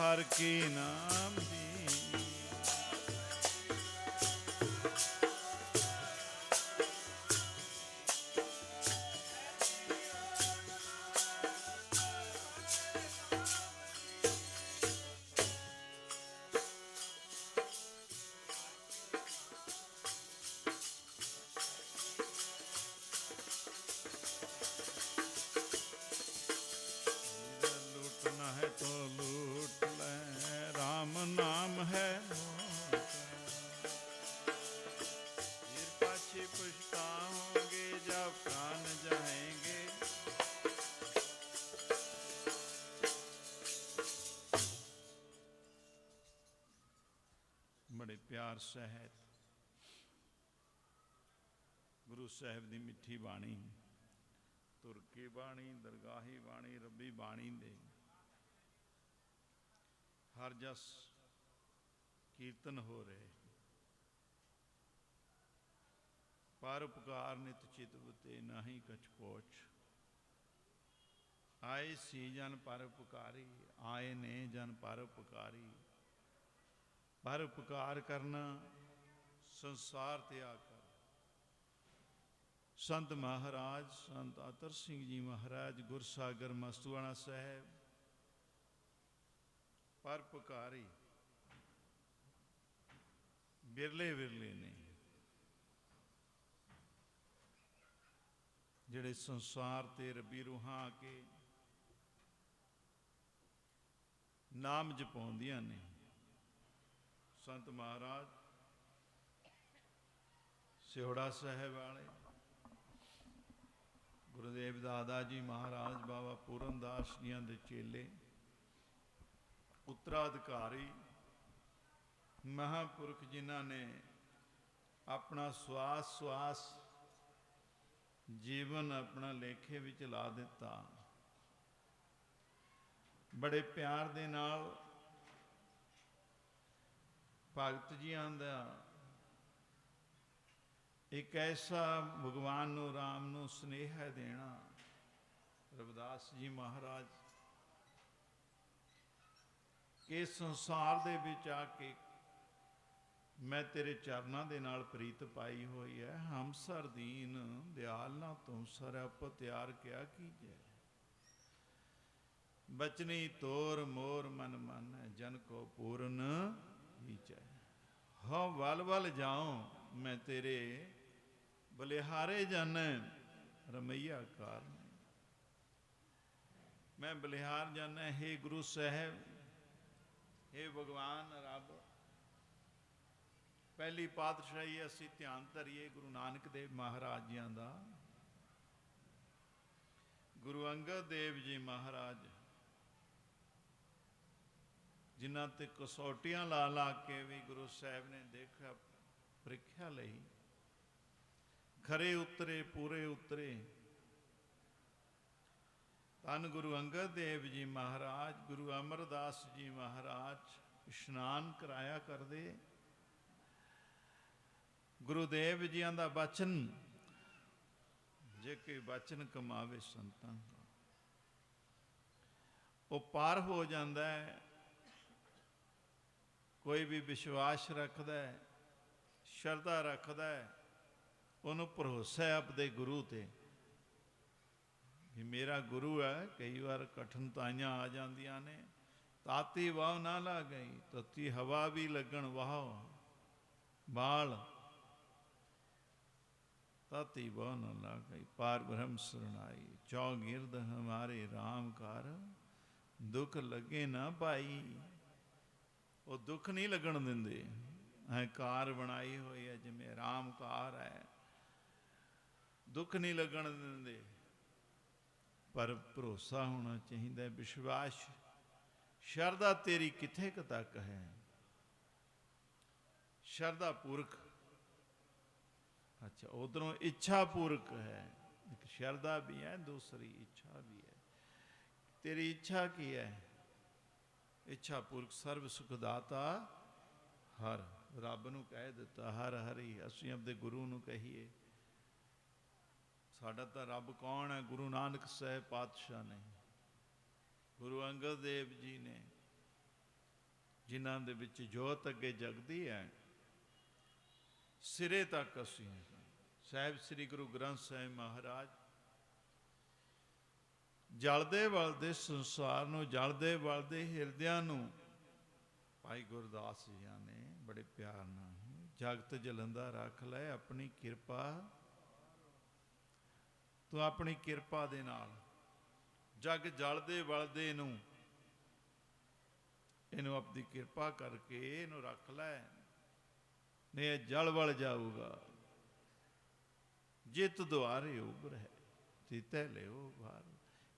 ਨਾ ਲੁੱਟ ਹਰ ਕੀ ਨਾਮ ਬੜੇ ਪਿਆਰ ਗੁਰੂ ਸਾਹਿਬ ਦੀ ਮਿੱਠੀ ਬਾਣੀ, ਤੁਰਕੀ ਬਾਣੀ, ਦਰਗਾਹੀ ਬਾਣੀ, ਰੱਬੀ ਬਾਣੀ ਦੇ ਹਰ ਜਸ ਕੀਰਤਨ ਹੋ ਰਹੇ। ਪਰ ਉਪਕਾਰ ਨਿਤ ਚਿਤ ਤੇ ਨਾਹੀ ਕਛ ਪੋਛ ਆਏ ਸੀ ਜਨ ਪਰ ਉਪਕਾਰੀ, ਆਏ ਨੇ ਜਨ ਪਰ ਉਪਕਾਰੀ। ਪਰ ਉਪਕਾਰ ਕਰਨਾ, ਸੰਸਾਰ 'ਤੇ ਆ ਕਰ ਸੰਤ ਮਹਾਰਾਜ, ਸੰਤ ਆਤਰ ਸਿੰਘ ਜੀ ਮਹਾਰਾਜ ਗੁਰਸਾਗਰ ਮਸਤੂਆਣਾ ਸਾਹਿਬ ਪਰਪਕਾਰੀ ਬਿਰਲੇ ਬਿਰਲੇ ਨੇ। ਜਿਹੜੇ ਸੰਸਾਰ ਤੇ ਰੱਬੀ ਰੂਹਾਂ ਆ ਕੇ ਨਾਮ ਜਪਾਉਂਦੀਆਂ ਨੇ। ਸੰਤ ਮਹਾਰਾਜ ਸਿਹੜਾ ਸਾਹਿਬ ਵਾਲੇ, ਗੁਰਦੇਵ ਦਾਦਾ ਜੀ ਮਹਾਰਾਜ, ਬਾਬਾ ਪੂਰਨਦਾਸ ਜੀਆਂ ਦੇ ਚੇਲੇ, ਉੱਤਰਾਧਿਕਾਰੀ, ਮਹਾਪੁਰਖ ਜਿਨ੍ਹਾਂ ਨੇ ਆਪਣਾ ਸਵਾਸ ਸਵਾਸ ਜੀਵਨ ਆਪਣਾ ਲੇਖੇ ਵਿੱਚ ਲਾ ਦਿੱਤਾ। ਬੜੇ ਪਿਆਰ ਦੇ ਨਾਲ ਭਗਤ ਜੀਆਂ ਦਾ ਇੱਕ ਐਸਾ ਭਗਵਾਨ ਨੂੰ RAM ਨੂੰ ਸਨੇਹ ਦੇਣਾ, ਰਵਿਦਾਸ ਜੀ ਮਹਾਰਾਜ, ਕਿ ਸੰਸਾਰ ਦੇ ਵਿੱਚ ਆ ਕੇ ਮੈਂ ਤੇਰੇ ਚਰਨਾਂ ਦੇ ਨਾਲ ਪ੍ਰੀਤ ਪਾਈ ਹੋਈ ਹੈ ਹਮਸਰ ਦੀਨ, ਦਿਆਲ ਨਾ ਤੁਮ ਸਰ ਅਪ ਤਿਆਰ ਕਿਆ ਕੀਜੈ। ਬਚਨੀ ਤੋਰ ਮੋਰ ਮਨ ਮਨ, ਜਨ ਕੋ ਪੂਰਨ ਵਿਚੈ ਹਉ ਵਲ ਵਲ ਜਾਉ ਮੈਂ ਤੇਰੇ ਬਲਿਹਾਰੇ ਜਨ ਰਮਈਆ ਕਾਰ ਮੈਂ ਬਲਿਹਾਰ ਜਨ, ਹੈ ਗੁਰੂ ਸਾਹਿਬ हे ਭਗਵਾਨ ਰੱਬ। ਪਹਿਲੀ ਪਾਤਸ਼ਾਹੀ ਅਸੀਂ ਧਿਆਨ ਧਰੀਏ ਗੁਰੂ ਨਾਨਕ ਦੇਵ ਮਹਾਰਾਜ ਜੀਆਂ ਦਾ। ਗੁਰੂ ਅੰਗਦ ਦੇਵ ਜੀ ਮਹਾਰਾਜ ਜਿਨ੍ਹਾਂ ਤੇ ਕਸੌਟੀਆਂ ਲਾ ਲਾ ਕੇ ਵੀ ਗੁਰੂ ਸਾਹਿਬ ਨੇ ਦੇਖਿਆ, ਪ੍ਰੀਖਿਆ ਲਈ। ਖਰੇ ਉਤਰੇ, ਪੂਰੇ ਉਤਰੇ। ਧੰਨ ਗੁਰੂ ਅੰਗਦ ਦੇਵ ਜੀ ਮਹਾਰਾਜ, ਗੁਰੂ ਅਮਰਦਾਸ ਜੀ ਮਹਾਰਾਜ, ਇਸ਼ਨਾਨ ਕਰਾਇਆ ਕਰਦੇ। ਗੁਰੂਦੇਵ ਜੀਆਂ ਦਾ ਬਚਨ, ਜੇ ਕੋਈ ਬਚਨ ਕਮਾਵੇ ਸੰਤਾਂ ਉਹ ਪਾਰ ਹੋ ਜਾਂਦਾ ਹੈ। ਕੋਈ ਵੀ ਵਿਸ਼ਵਾਸ ਰੱਖਦਾ ਹੈ, ਸ਼ਰਧਾ ਰੱਖਦਾ ਹੈ, ਉਹਨੂੰ ਭਰੋਸਾ ਹੈ ਆਪਦੇ ਗੁਰੂ ਤੇ। ਕਿ ਮੇਰਾ ਗੁਰੂ ਹੈ, ਕਈ ਵਾਰ ਕਠਿਨਤਾਈਆਂ ਆ ਜਾਂਦੀਆਂ ਨੇ, ਤਾਤੀ ਵਾਹ ਨਾ ਲਾ ਗਈ, ਤਤੀ ਹਵਾ ਵੀ ਲੱਗਣ ਵਾਹ ਬਾਲ, ਤਾਤੀ ਵਾਹ ਨਾ ਲਾ ਗਈ, ਪਾਰ ਬ੍ਰਹਮ ਸਰਣਾਈ ਚੌਗਿਰਦ ਹਮਾਰੇ RAM ਕਰ ਦੁੱਖ ਲੱਗੇ ਨਾ ਭਾਈ। ਉਹ ਦੁੱਖ ਨਹੀਂ ਲੱਗਣ ਦਿੰਦੇ। ਐ ਕਾਰ ਬਣਾਈ ਹੋਈ ਹੈ, ਜਿਵੇਂ ਰਾਮ ਕਾਰ ਹੈ। ਦੁੱਖ ਨਹੀਂ ਲੱਗਣ ਦਿੰਦੇ। ਪਰ ਭਰੋਸਾ ਹੋਣਾ ਚਾਹੀਦਾ ਹੈ, ਵਿਸ਼ਵਾਸ। ਸ਼ਰਧਾ ਤੇਰੀ ਕਿੱਥੇ ਕੁ ਤੱਕ ਹੈ? ਸ਼ਰਧਾ ਪੂਰਕ। ਅੱਛਾ, ਉਧਰੋਂ ਇੱਛਾ ਪੂਰਕ ਹੈ। ਇੱਕ ਸ਼ਰਧਾ ਵੀ ਹੈ, ਦੂਸਰੀ ਇੱਛਾ ਵੀ ਹੈ। ਤੇਰੀ ਇੱਛਾ ਕੀ ਹੈ? ਇੱਛਾ ਪੂਰਕ ਸਰਬ ਸੁਖ ਦਾਤਾ ਹਰ, ਰੱਬ ਨੂੰ ਕਹਿ ਦਿੱਤਾ, ਹਰ ਹਰੀ, ਅਸੀਂ ਆਪਦੇ ਗੁਰੂ ਨੂੰ ਕਹੀਏ। ਸਾਡਾ ਤਾਂ ਰੱਬ ਕੌਣ ਹੈ? ਗੁਰੂ ਨਾਨਕ ਸਾਹਿਬ ਪਾਤਸ਼ਾਹ ਨੇ, ਗੁਰੂ ਅੰਗਦ ਦੇਵ ਜੀ ਨੇ, ਜਿਨ੍ਹਾਂ ਦੇ ਵਿੱਚ ਜੋਤ ਅੱਗੇ ਜਗਦੀ ਹੈ। ਸਿਰੇ ਤੱਕ ਅਸੀਂ ਸਾਹਿਬ ਸ੍ਰੀ ਗੁਰੂ ਗ੍ਰੰਥ ਸਾਹਿਬ ਮਹਾਰਾਜ ਜਲਦੇ ਵਲਦੇ ਸੰਸਾਰ ਨੂੰ, ਜਲਦੇ ਵਲਦੇ ਹਿਰਦਿਆਂ ਨੂੰ। ਭਾਈ ਗੁਰਦਾਸ ਜੀ ਨੇ ਬੜੇ ਪਿਆਰ ਨਾਲ ਜਗਤ ਜਲੰਦਾ ਰੱਖ ਲੈ ਆਪਣੀ ਕਿਰਪਾ। ਤੂੰ ਆਪਣੀ ਕਿਰਪਾ ਦੇ ਨਾਲ ਜਗ ਜਲਦੇ ਵਲਦੇ ਨੂੰ, ਇਹਨੂੰ ਆਪਣੀ ਕਿਰਪਾ ਕਰਕੇ ਇਹਨੂੰ ਰੱਖ ਲੈ। ਨਹੀਂ, ਇਹ ਜਲ ਵਲ ਜਾਊਗਾ। ਜਿਤ ਦੁਆਰੇ ਉਭਰ ਹੈ ਤੀਤੇ ਲਿਓ ਬਾਹਰ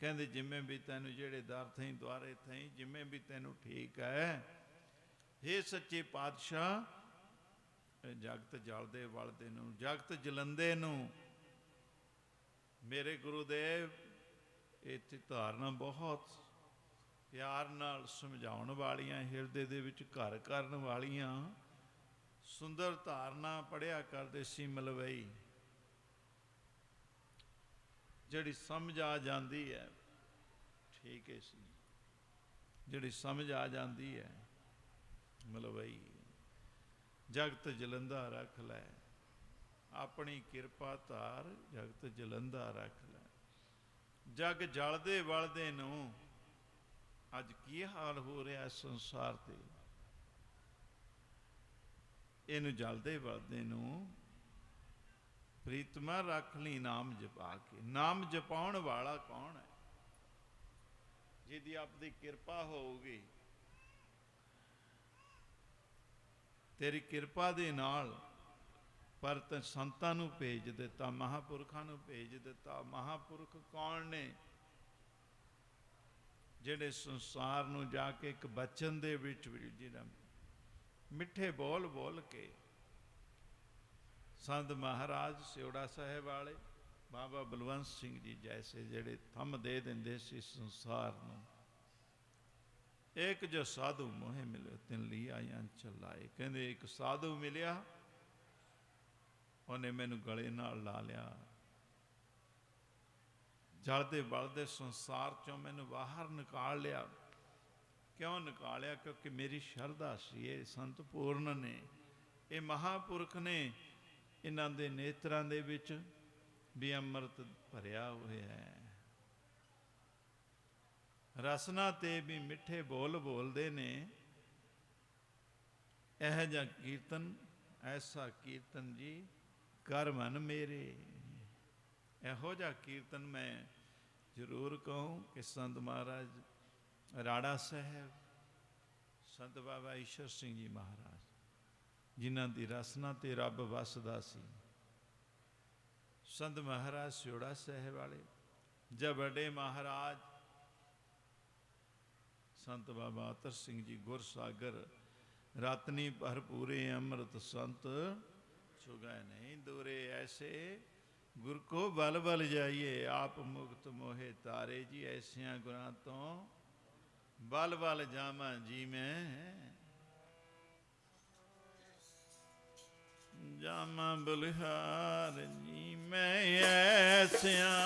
ਕਹਿੰਦੇ ਜਿਵੇਂ ਵੀ ਤੈਨੂੰ ਜਿਹੜੇ ਦਰ ਥਈ, ਦੁਆਰੇ ਥਈ, ਜਿਵੇਂ ਵੀ ਤੈਨੂੰ ਠੀਕ ਹੈ हे ਸੱਚੇ ਪਾਤਸ਼ਾਹ, ਇਹ ਜਗਤ ਜਲਦੇ ਵਲਦੇ ਨੂੰ, ਜਗਤ ਜਲੰਦੇ ਨੂੰ, ਮੇਰੇ ਗੁਰੂਦੇਵ, ਇੱਥੇ ਧਾਰਨਾ ਬਹੁਤ ਪਿਆਰ ਨਾਲ ਸਮਝਾਉਣ ਵਾਲੀਆਂ, ਹਿਰਦੇ ਦੇ ਵਿੱਚ ਘਰ ਕਰਨ ਵਾਲੀਆਂ, ਸੁੰਦਰ ਧਾਰਨਾ ਪੜਿਆ ਕਰਦੇ ਸੀ ਮਲਵਈ। ਜਿਹੜੀ ਸਮਝ ਆ ਜਾਂਦੀ ਹੈ, ਠੀਕ ਹੈ ਸੀ ਜਿਹੜੀ ਸਮਝ ਆ ਜਾਂਦੀ ਹੈ ਮਲਵਈ ਜਗਤ ਜਲੰਦਾ ਰੱਖ ਲੈ, ਆਪਣੀ ਕਿਰਪਾ ਧਾਰ ਜਗਤ ਜਲੰਦਾ ਰੱਖ ਲੈ। ਜਗ ਜਲਦੇ ਵਲਦੇ ਨੂੰ ਅੱਜ ਕੀ ਹਾਲ ਹੋ ਰਿਹਾ ਹੈ ਸੰਸਾਰ ਤੇ? ਇਹਨੂੰ ਜਲਦੇ ਵਲਦੇ ਨੂੰ ਪ੍ਰੀਤਮਾ ਰੱਖ ਲਈ ਨਾਮ ਜਪਾ ਕੇ। ਨਾਮ ਜਪਾਉਣ ਵਾਲਾ ਕੌਣ ਹੈ? ਜਿਹਦੀ ਆਪਦੀ ਕਿਰਪਾ ਹੋਊਗੀ, ਤੇਰੀ ਕਿਰਪਾ ਦੇ ਨਾਲ ਪਰ ਤੈਂ ਸੰਤਾਂ ਨੂੰ ਭੇਜ ਦਿੱਤਾ, ਮਹਾਪੁਰਖਾਂ ਨੂੰ ਭੇਜ ਦਿੱਤਾ। ਮਹਾਪੁਰਖ ਕੌਣ ਨੇ? ਜਿਹੜੇ ਸੰਸਾਰ ਨੂੰ ਜਾ ਕੇ ਇੱਕ ਬਚਨ ਦੇ ਵਿੱਚ ਵੀ ਜਿਹੜਾ ਮਿੱਠੇ ਬੋਲ ਬੋਲ ਕੇ ਸੰਤ ਮਹਾਰਾਜ ਸਿਉੜਾ ਸਾਹਿਬ ਵਾਲੇ, ਬਾਬਾ ਬਲਵੰਤ ਸਿੰਘ ਜੀ ਜੈਸੇ ਜਿਹੜੇ ਥੰਮ ਦੇ ਦਿੰਦੇ ਸੀ ਸੰਸਾਰ ਨੂੰ। ਇੱਕ ਜੋ ਸਾਧੂ ਮੋਹਿ ਮਿਲਿਆ, ਤਿਨ ਲਈ ਆਇਆਂ ਚਲਾਏ। ਕਹਿੰਦੇ ਇੱਕ ਸਾਧੂ ਮਿਲਿਆ, ਉਹਨੇ ਮੈਨੂੰ ਗਲੇ ਨਾਲ ਲਾ ਲਿਆ। ਜਲਦੇ ਬਲਦੇ ਸੰਸਾਰ ਚੋਂ ਮੈਨੂੰ ਬਾਹਰ ਨਿਕਾਲ ਲਿਆ। ਕਿਉਂ ਨਿਕਾਲਿਆ? ਕਿਉਂਕਿ ਮੇਰੀ ਸ਼ਰਧਾ ਸੀ, ਇਹ ਸੰਤ ਪੂਰਨ ਨੇ, ਇਹ ਮਹਾਪੁਰਖ ਨੇ। ਇਹਨਾਂ ਦੇ ਨੇਤਰਾਂ ਦੇ ਵਿੱਚ ਵੀ ਅੰਮ੍ਰਿਤ ਭਰਿਆ ਹੋਇਆ ਹੈ। ਰਸਨਾ ਤੇ ਵੀ ਮਿੱਠੇ ਬੋਲ ਬੋਲਦੇ ਨੇ। ਇਹ ਜਿਹਾ ਕੀਰਤਨ, ਐਸਾ ਕੀਰਤਨ ਜੀ, ਕਰ ਮਨ ਮੇਰੇ। ਇਹੋ ਜਿਹਾ ਕੀਰਤਨ ਮੈਂ ਜ਼ਰੂਰ ਕਹੂੰ ਕਿ ਸੰਤ ਮਹਾਰਾਜ, ਰਾੜਾ ਸਾਹਿਬ, ਸੰਤ ਬਾਬਾ ਈਸ਼ਰ ਸਿੰਘ ਜੀ ਮਹਾਰਾਜ। ਜਿਨ੍ਹਾਂ ਦੀ ਰਸਨਾ ਤੇ ਰੱਬ ਵਸਦਾ ਸੀ। ਸੰਤ ਮਹਾਰਾਜ ਸਿਉੜਾ ਸਾਹਿਬ ਵਾਲੇ, ਜਬ ਵੱਡੇ ਮਹਾਰਾਜ, ਸੰਤ ਬਾਬਾ ਅਤਰ ਸਿੰਘ ਜੀ ਗੁਰਸਾਗਰ, ਰਤਨੀ ਭਰਪੂਰੇ ਅੰਮ੍ਰਿਤ ਸੰਤ, ਛੁਗੈ ਨਹੀਂ ਦੂਰੇ ਐਸੇ, ਗੁਰ ਕੋ ਬਲ ਬਲ ਜਾਈਏ, ਆਪ ਮੁਕਤ ਮੋਹੇ ਤਾਰੇ ਜੀ, ਐਸਿਆਂ ਗੁਰਾਂ ਤੋਂ ਬਲ ਬਲ ਜਾਵਾਂ ਜੀ ਮੈਂ। ਜਾਮਾ ਬਲਿਹਾਰ ਜੀ ਮੈਂ ਐਸਿਆਂ